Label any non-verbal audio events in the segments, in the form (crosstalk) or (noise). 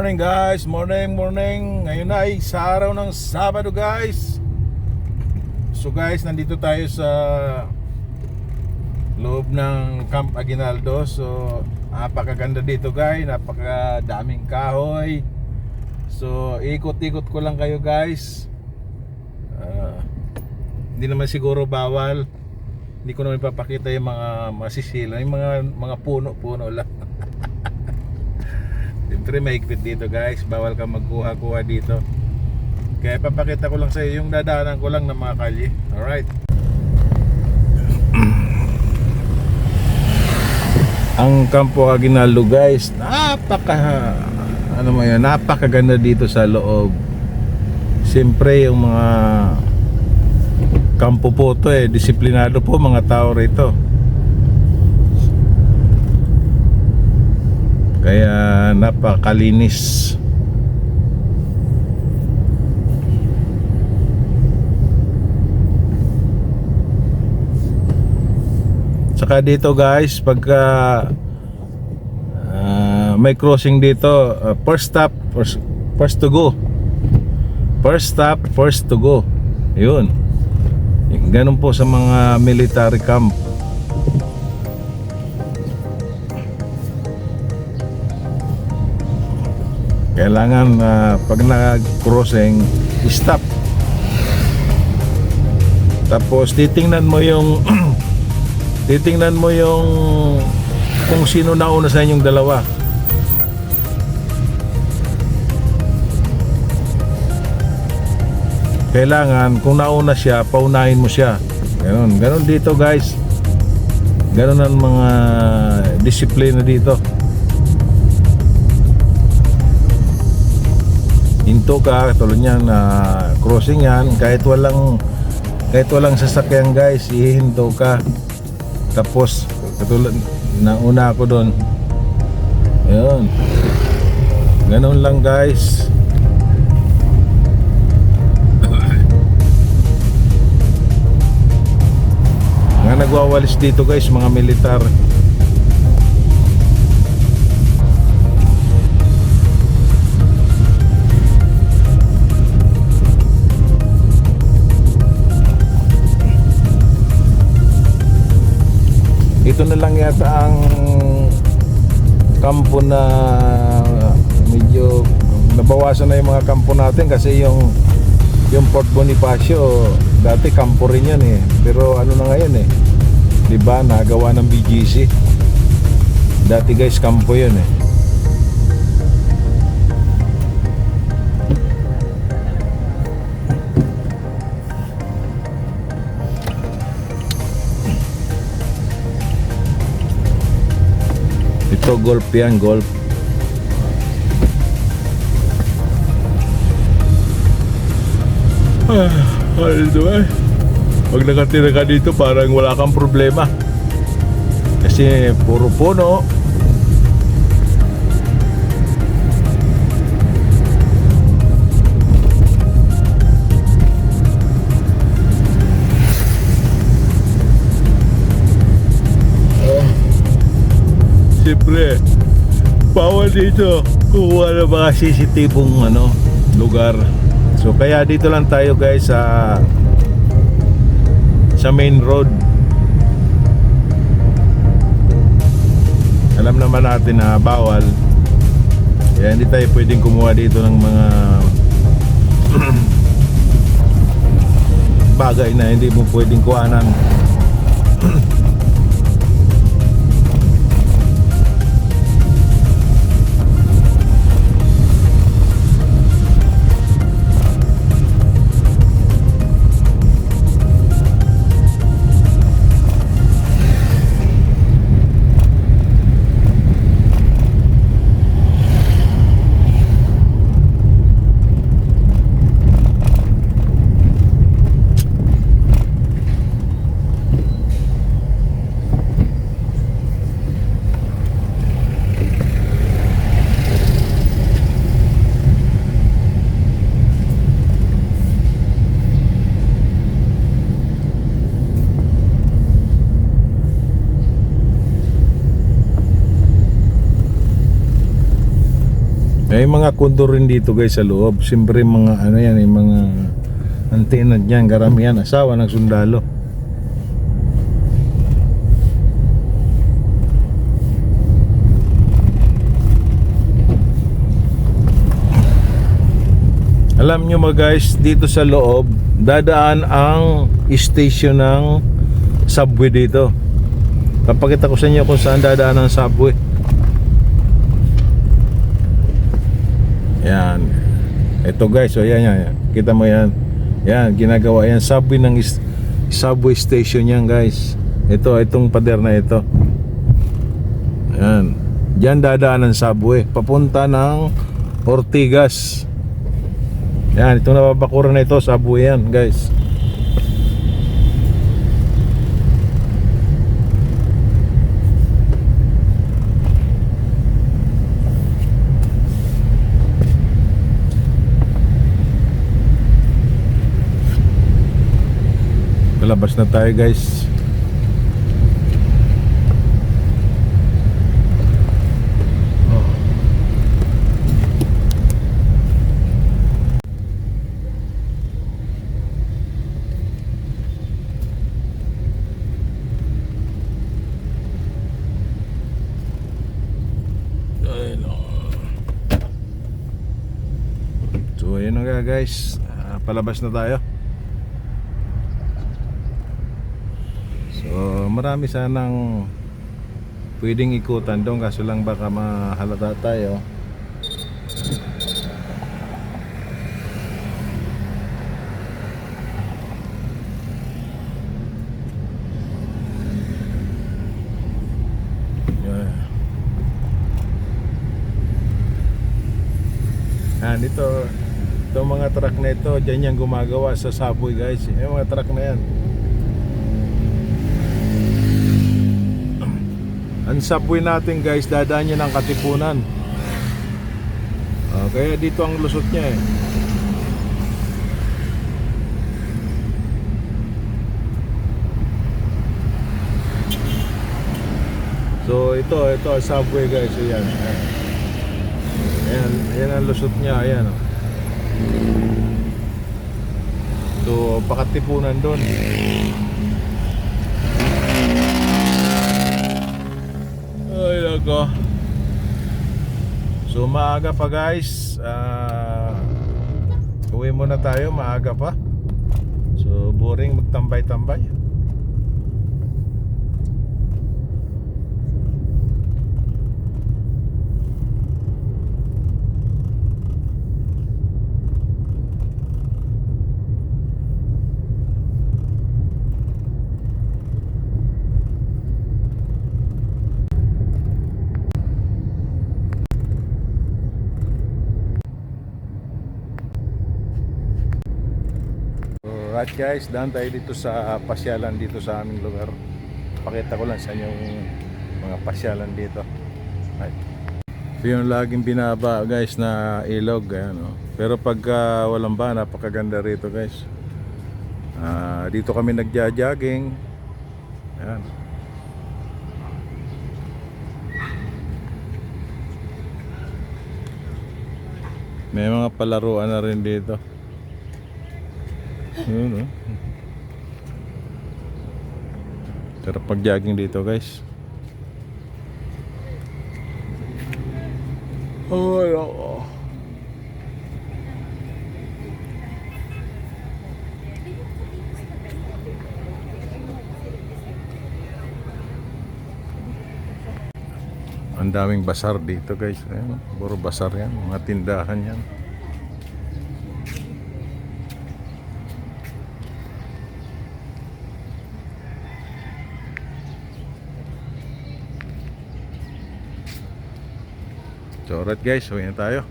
Morning guys, morning, morning. Ngayon ay sa araw ng Sabado guys. So guys, nandito tayo sa loob ng Camp Aguinaldo. So napakaganda dito guys, napakadaming kahoy. So ikot-ikot ko lang kayo guys. Ah, hindi naman siguro bawal. Hindi ko naman ipapakita yung mga masisila, yung mga mga puno-puno lang. Siyempre mahigpit dito guys, bawal ka magkuha-kuha dito. Kaya papakita ko lang sa iyo yung dadaanan ko lang ng mga kalye. Alright. (clears throat) Ang Campo Aguinaldo guys, napaka ano mo yan, napakaganda dito sa loob. Siyempre yung mga kampo po to eh, disiplinado po mga tao rito. Kaya napakalinis. Saka dito guys, pagka ah, may crossing dito, ah, first stop, first, first to go. First stop, first to go. Yun. Ganun po sa mga military camp. Kailangan ah, pag nag-crossing, stop. Tapos titingnan mo yung (clears throat) titingnan mo yung kung sino nauna sa inyong dalawa. Kailangan kung nauna siya, paunahin mo siya. Ganon, ganon dito guys. Ganon ang mga disiplina dito. Hinto ka, tulad niyan na crossing yan, kahit walang kahit walang sasakyan guys, ihinto ka. Tapos katulad nauna ako doon. Ayun. Ganon lang guys. Mga nagwawalis dito guys, mga militar. Ito na lang yata ang kampo na medyo nabawasan na yung mga kampo natin kasi yung yung Port Bonifacio dati kampo rin yan eh. Pero ano na ngayon eh. Di ba nagawa ng BGC dati guys kampo yun eh ito golf yan golf Ah, ano eh. Pag nakatira ka dito, parang wala kang problema. Kasi puro puno. Siyempre, bawal dito kuha ng mga sisitibong ano, lugar. So kaya dito lang tayo guys sa sa main road. Alam naman natin na bawal. Kaya hindi tayo pwedeng kumuha dito ng mga (clears throat) bagay na hindi mo pwedeng kuhanan. (clears throat) May mga kundo rin dito guys sa loob. Siyempre mga ano yan, yung mga antena dyan, karamihan, asawa ng sundalo. Alam nyo mga guys, dito sa loob, dadaan ang station ng subway dito. Papakita ko sa inyo kung saan dadaan ang subway. Yan. Ito guys, so yan, yan, yan. Kita mo yan. Yan, ginagawa yan. Subway ng subway station yan guys. Ito, itong pader na ito. Yan. Diyan dadaan ang subway. Papunta ng Ortigas. Yan, itong nababakuran na ito, subway yan guys. Lalabas na tayo guys. No. So ayun nga guys, Ah, palabas na tayo. So marami sanang pwedeng ikutan doon kaso lang baka mahalata tayo. Yeah. Yan, ito, itong mga truck na ito, dyan yung gumagawa sa subway guys. Yung mga truck na yan. Ang subway natin guys, dadaan niya ng Katipunan. Ah, kaya dito ang lusot niya eh. So ito, ito subway guys. Ayan. Ayan, ayan ang lusot niya. Ayan. oh. So, pakatipunan doon. Ay, nako. So, maaga pa guys. Ah, uwi muna tayo. Maaga pa. So, boring magtambay-tambay. So, right guys, daan tayo dito sa pasyalan dito sa aming lugar. Pakita ko lang sa inyo yung mga pasyalan dito. Right. Ito yung laging binaba guys na ilog. Ayan, oh. Pero pagka walang ba, napakaganda rito guys. Ah, dito kami nagja-jogging. Ayan. May mga palaruan na rin dito. Yun, oh. Sarap pag-jogging dito, guys. Oh, oh. Ang daming basar dito, guys. Ayan, oh. puro basar yan. Mga tindahan yan. Alright guys, uwi na tayo.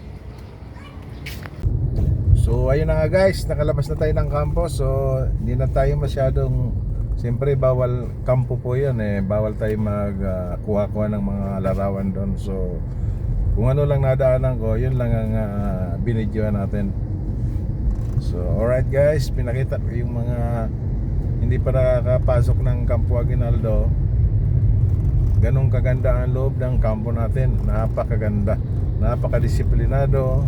So ayun na nga guys, nakalabas na tayo ng kampo. So hindi na tayo masyadong Siyempre bawal kampo po yun eh. Bawal tayo mag ah, kuha-kuha ng mga larawan doon. So kung ano lang nadaanan ko, yun lang ang uh, binidyoan natin. So alright guys, pinakita ko yung mga Hindi pa nakakapasok ng Kampo Aguinaldo ganong kaganda ang loob ng kampo natin. Napakaganda. Napakadisiplinado.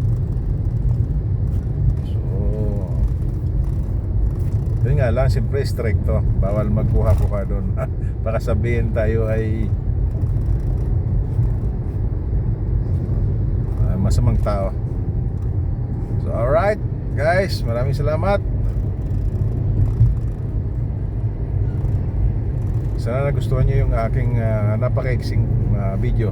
So yun nga lang siyempre stricto bawal magkuha-kuha doon. (laughs) Baka sabihin tayo ay ah, masamang tao. So alright guys. Maraming salamat sana nagustuhan nyo yung aking uh, napakaiksing ah, video